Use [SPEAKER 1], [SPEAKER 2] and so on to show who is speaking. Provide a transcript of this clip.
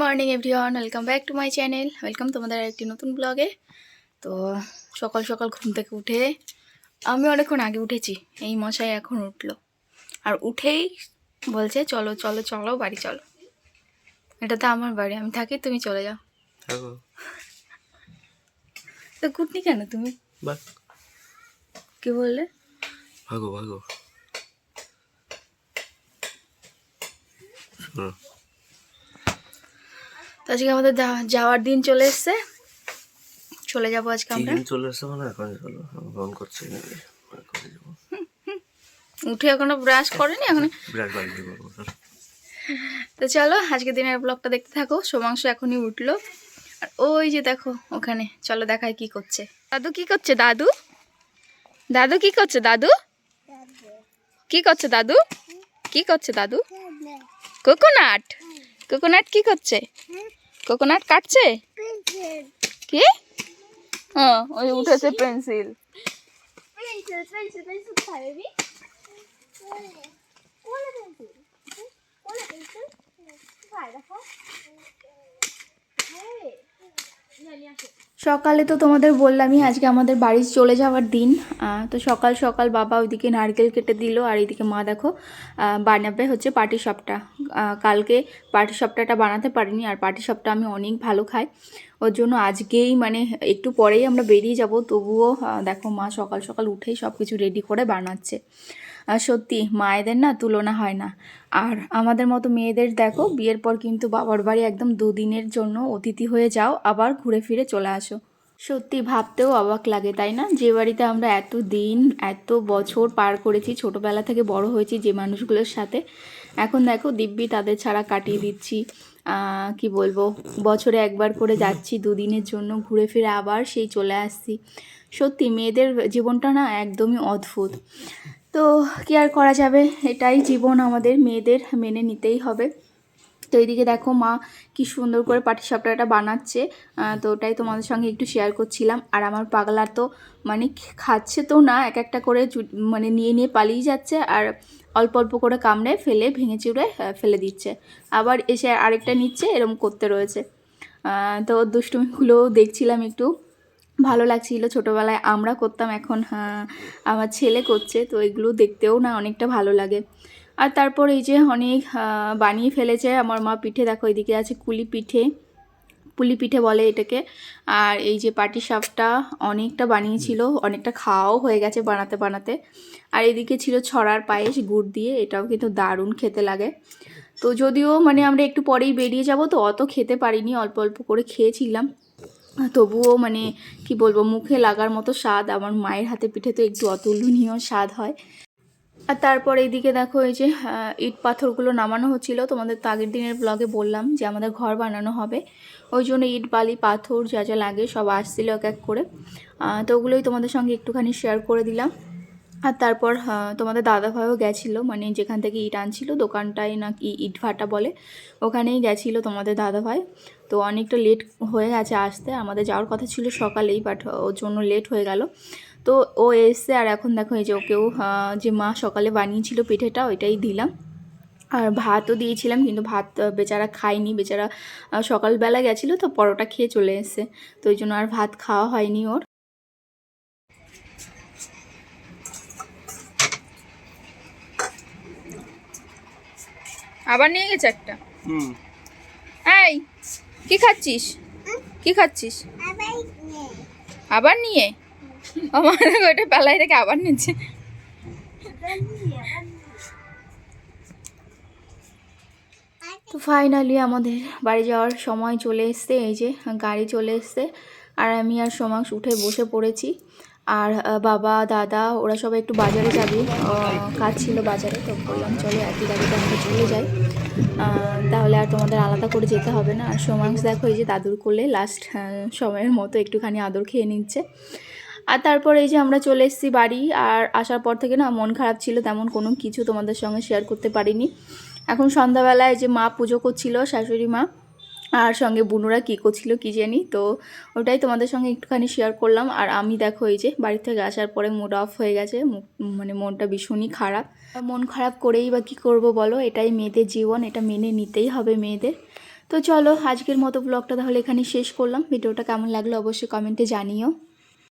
[SPEAKER 1] Welcome back to my channel. Welcome তোমাদের একটি নতুন ব্লগে। তো সকাল সকাল ঘুম থেকে উঠে আমি অনেকক্ষণ আগে উঠেছি। এই মশাই এখন উঠল। আর উঠেই বলছে চলো চলো চলো বাড়ি চলো। এটা তো আমার বাড়ি আমি থাকি তুমি চলে যাও। তো গুটনি কেন তুমি? কি বললে?
[SPEAKER 2] ভাগো ভাগো।
[SPEAKER 1] তো আজকে আমাদের যাওয়ার দিন চলে এসছে। চলে যাব আজকে আমরা।
[SPEAKER 2] চলে এসছে মানে? এখন চলো ফোন করছি
[SPEAKER 1] উঠে এখনও ব্রাশ করেনি এখন
[SPEAKER 2] করব
[SPEAKER 1] তো চলো আজকে দিনের ব্লগটা দেখতে থাকো। সোমাংশ এখনই উঠল। আর ওই যে দেখো ওখানে। চলো দেখায় কি করছে। দাদু কি করছে দাদু? দাদু কি করছে দাদু? কি করছে দাদু? কি করছে দাদু? কোকোনাট কোকোনাট কি করছে? কোকোনাট কাটছে কি হ্যাঁ ওই উঠেছে পেন্সিল
[SPEAKER 3] Pencil,
[SPEAKER 1] সকালে তো তোমাদের বললামই আজকে আমাদের বাড়ি চলে যাওয়ার দিন। তো সকাল সকাল বাবা ওইদিকে নারকেল কেটে দিল, আর এইদিকে মা দেখো বানাবে হচ্ছে পাটি সাপটা। কালকে পাটি সাপটাটা বানাতে পারিনি, আর পাটি সাপটা আমি অনেক ভালো খাই। ওর জন্য আজকেই মানে একটু পরেই আমরা বেরিয়ে যাব, তবুও দেখো মা সকাল সকাল উঠেই সব কিছু রেডি করে বানাচ্ছে। সত্যি, মায়েদের না তুলনা হয় না। আর আমাদের মতো মেয়েদের দেখো, বিয়ের পর কিন্তু বাবার বাড়ি একদম দুদিনের জন্য অতিথি হয়ে যাও, আবার ঘুরে ফিরে চলে আসো। সত্যি ভাবতেও অবাক লাগে, তাই না? যে বাড়িতে আমরা এত দিন, এত বছর পার করেছি, ছোটবেলা থেকে বড় হয়েছি যে মানুষগুলোর সাথে, এখন দেখো দিব্যি তাদের ছাড়া কাটিয়ে দিচ্ছি। কি বলব? বছরে একবার করে যাচ্ছি, দুদিনের জন্য ঘুরে ফিরে আবার সেই চলে আসছি। সত্যি, মেয়েদের জীবনটা না একদমই অদ্ভুত। তো কি আর করা যাবে? এটাই জীবন আমাদের মেয়েদের মেনে নিতেই হবে। তো এইদিকে দেখো মা কি সুন্দর করে পাটিসাপটাটা বানাচ্ছে। তো ওটাই তোমাদের সঙ্গে একটু শেয়ার করছিলাম। আর আমার পাগলা তো মানে খাচ্ছে তো না এক একটা করে মানে নিয়ে নিয়ে পালিয়ে যাচ্ছে আর অল্প অল্প করে কামড়ে ফেলে ভেঙে আহ, ফেলে দিচ্ছে। আবার এসে আরেকটা নিচ্ছে এরকম করতে রয়েছে। তো দুষ্টুমিগুলো দেখছিলাম একটু। ভালো লাগছিল। ছোটোবেলায় আমরা করতাম এখন হ্যাঁ, আমার ছেলে করছে তো এগুলো দেখতেও না অনেকটা ভালো লাগে। আর তারপর এই যে অনেক বানিয়ে ফেলেছে আমার মা পিঠে দেখো এদিকে আছে কুলি পিঠে পুলি পিঠে বলে এটাকে। আর এই যে পাটি সাপটা অনেকটা বানিয়েছিল অনেকটা খাওয়াও হয়ে গেছে বানাতে বানাতে। আর এদিকে ছিল ছড়ার পায়েস গুড় দিয়ে এটাও কিন্তু দারুণ খেতে লাগে। তো যদিও মানে আমরা একটু পরেই বেরিয়ে যাব তো অত খেতে পারিনি অল্প অল্প করে খেয়েছিলাম। তবুও মানে কি বলব, মুখে লাগার মতো স্বাদ, আমার মায়ের হাতে পিঠে তো একটু অতুলনীয় স্বাদ হয়। আর তারপর এইদিকে দেখো এই যে ইট পাথরগুলো নামানো হচ্ছিল। তোমাদের তো আগের দিনের ব্লগে বললাম যে আমাদের ঘর বানানো হবে। ওই জন্য ইট, বালি, পাথর যা যা লাগে সব আসছিল এক এক করে। তো ওগুলোই তোমাদের সঙ্গে একটুখানি শেয়ার করে দিলাম। আর তারপর আহ, তোমাদের দাদাভাইও গেছিল মানে যেখান থেকে ইট আনছিল দোকানটায় নাকি ইট ভাটা বলে ওখানেই গেছিল তোমাদের দাদাভাই। তো অনেকটা লেট হয়ে গেছে আসতে আমাদের যাওয়ার কথা ছিল সকালেই বাট ওর জন্য লেট হয়ে গেল। তো ও এসছে আর এখন দেখো এই যে ওকেও যে মা সকালে বানিয়েছিল পিঠেটা ওইটাই দিলাম। আর ভাতও দিয়েছিলাম কিন্তু ভাত বেচারা খায়নি বেচারা সকালবেলা গেছিল তো পরোটা খেয়ে চলে এসছে। তো ওই জন্য আর ভাত খাওয়া হয়নি ওর। আবার নিয়ে গেছে একটা।
[SPEAKER 2] হুম।
[SPEAKER 1] এই কি খাচ্ছিস? কি খাচ্ছিস? আবার নিয়ে? আমার ওইটা পেলায় রেখে আবার নিচ্ছে। তো ফাইনালি আমাদের বাড়ি যাওয়ার সময় চলে এসছে এই যে গাড়ি চলে এসছে আর আমি আর সোমাংশ উঠে বসে পড়েছি। আর বাবা, দাদা, ওরা সবাই একটু বাজারে যাবে। কাজ ছিল বাজারে, তো বললাম, চলো, একই গাড়িতে আমরা চলে যাই। তাহলে আর তোমাদের আলাদা করে যেতে হবে না। আর সোমাংশ দেখো, এই যে দাদুর কোলে লাস্ট সময়ের মতো একটুখানি আদর খেয়ে নিচ্ছে। আর তারপর এই যে আমরা চলে এসেছি বাড়ি, আর আসার পর থেকে না মন খারাপ ছিল, তেমন কোনো কিছু তোমাদের সঙ্গে শেয়ার করতে পারিনি। এখন সন্ধ্যাবেলায় যে মা পুজো করছিল, শাশুড়ি মা আর সঙ্গে বুনুরা কী করছিল কী জানি, তো ওটাই তোমাদের সঙ্গে একটুখানি শেয়ার করলাম। আর আমি দেখো এই যে বাড়ি থেকে আসার পরে মুড অফ হয়ে গেছে মানে মনটা ভীষণই খারাপ। মন খারাপ করেই বা কী করব বলো, এটাই মেয়েদের জীবন, এটা মেনে নিতেই হবে মেয়েদের। তো চলো, আজকের মতো ব্লগটা তাহলে এখানে শেষ করলাম। ভিডিওটা কেমন লাগল অবশ্যই কমেন্টে জানিও।